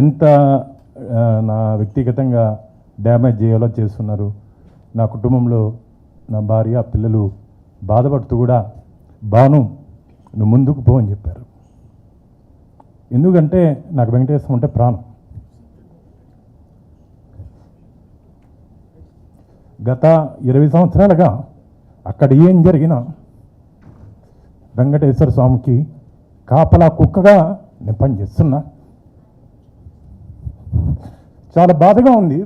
ఎంత నా వ్యక్తిగతంగా డ్యామేజ్ చేయాలో చేస్తున్నారు. నా కుటుంబంలో నా భార్య పిల్లలు బాధపడుతూ కూడా బాను నువ్వు ముందుకు పో అని చెప్పారు. ఎందుకంటే నాకు వెంకటేశ్వరం అంటే ప్రాణం. గత ఇరవై సంవత్సరాలుగా అక్కడ ఏం జరిగినా వెంకటేశ్వర స్వామికి కాపలా కుక్కగా నేను పనిచేస్తున్నా. చాలా బాధగా ఉంది.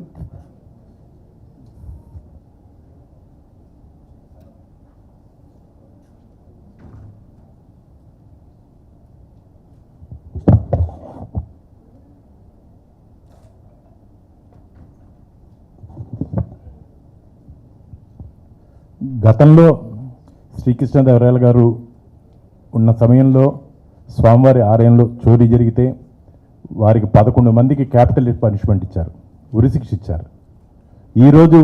గతంలో శ్రీకృష్ణదేవరాయల గారు ఉన్న సమయంలో స్వామివారి ఆలయంలో చోరీ జరిగితే వారికి పదకొండు మందికి క్యాపిటల్ పనిష్మెంట్ ఇచ్చారు ఉరిశిక్ష ఇచ్చారు. ఈరోజు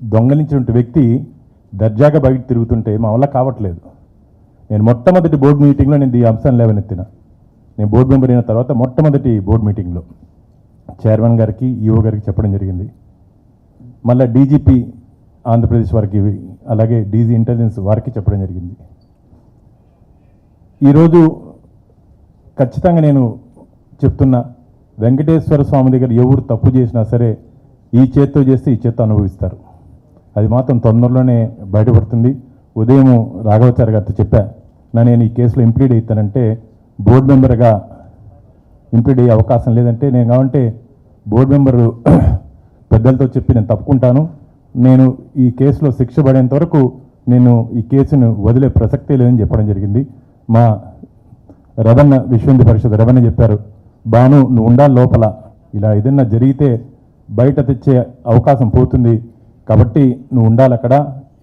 దొంగలించిన వ్యక్తి దర్జాగా బయట తిరుగుతుంటే మా వల్ల కావట్లేదు. నేను మొట్టమొదటి బోర్డు మీటింగ్లో నేను ఈ అంశాన్ని లేవనెత్తిన. నేను బోర్డు మెంబర్ అయిన తర్వాత మొట్టమొదటి బోర్డు మీటింగ్లో చైర్మన్ గారికి ఈఓ గారికి చెప్పడం జరిగింది. మళ్ళీ డీజీపీ ఆంధ్రప్రదేశ్ వారికి అలాగే డీజీ ఇంటెలిజెన్స్ వారికి చెప్పడం జరిగింది. ఈరోజు ఖచ్చితంగా నేను చెప్తున్నా వెంకటేశ్వర స్వామి దగ్గర ఎవరు తప్పు చేసినా సరే ఈ చేత్తో చేస్తే ఈ చేత్తో అనుభవిస్తారు. అది మాత్రం తొందరలోనే బయటపడుతుంది. ఉదయం రాఘవచారి గారితో చెప్పా నా నేను ఈ కేసులో ఇంప్లీడ్ అవుతానంటే బోర్డు మెంబర్గా ఇంప్లీడ్ అయ్యే అవకాశం లేదంటే నేను కావంటే బోర్డు మెంబరు పెద్దలతో చెప్పి నేను తప్పుకుంటాను. నేను ఈ కేసులో శిక్ష పడేంత వరకు నేను ఈ కేసును వదిలే ప్రసక్తే లేదని చెప్పడం జరిగింది. మా రవణ విశ్వంది పరిషత్ రవణ చెప్పారు బాను నువ్వు ఉండాలి లోపల. ఇలా ఏదైనా జరిగితే బయట తెచ్చే అవకాశం పోతుంది. కాబట్టి నువ్వు ఉండాలి అక్కడ.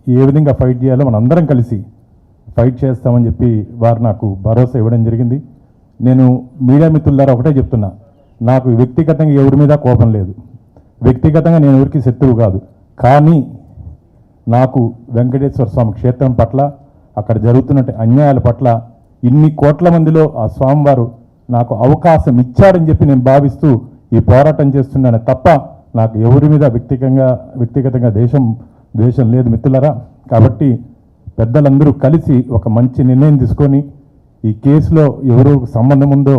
ఏ విధంగా ఫైట్ చేయాలో మనందరం కలిసి ఫైట్ చేస్తామని చెప్పి వారు నాకు భరోసా ఇవ్వడం జరిగింది. నేను మీడియా మిత్రుల ద్వారా ఒకటే చెప్తున్నా. నాకు వ్యక్తిగతంగా ఎవరి మీద కోపం లేదు. వ్యక్తిగతంగా నేను ఎవరికి శత్రువు కాదు. కానీ నాకు వెంకటేశ్వర స్వామి క్షేత్రం పట్ల అక్కడ జరుగుతున్న అన్యాయాల పట్ల ఇన్ని కోట్ల మందిలో ఆ స్వామివారు నాకు అవకాశం ఇచ్చారని చెప్పి నేను భావిస్తూ ఈ పోరాటం చేస్తున్నాను తప్ప నాకు ఎవరి మీద వ్యక్తిగతంగా వ్యక్తిగతంగా దేశం ద్వేషం లేదు మిత్రులరా. కాబట్టి పెద్దలందరూ కలిసి ఒక మంచి నిర్ణయం తీసుకొని ఈ కేసులో ఎవరు సంబంధం ఉందో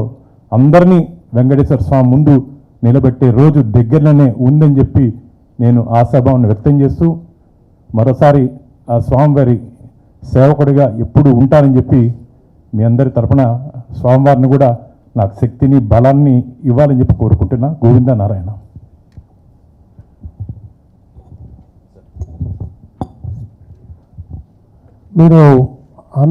అందరినీ వెంకటేశ్వర స్వామి ముందు నిలబెట్టే రోజు దగ్గరలోనే ఉందని చెప్పి నేను ఆశాభావాన్ని వ్యక్తం చేస్తూ మరోసారి ఆ స్వామివారి సేవకుడిగా ఎప్పుడు ఉంటానని చెప్పి మీ అందరి తరఫున స్వామివారిని కూడా నాకు శక్తిని బలాన్ని ఇవ్వాలని చెప్పి కోరుకుంటున్నా గోవింద నారాయణ. మీరు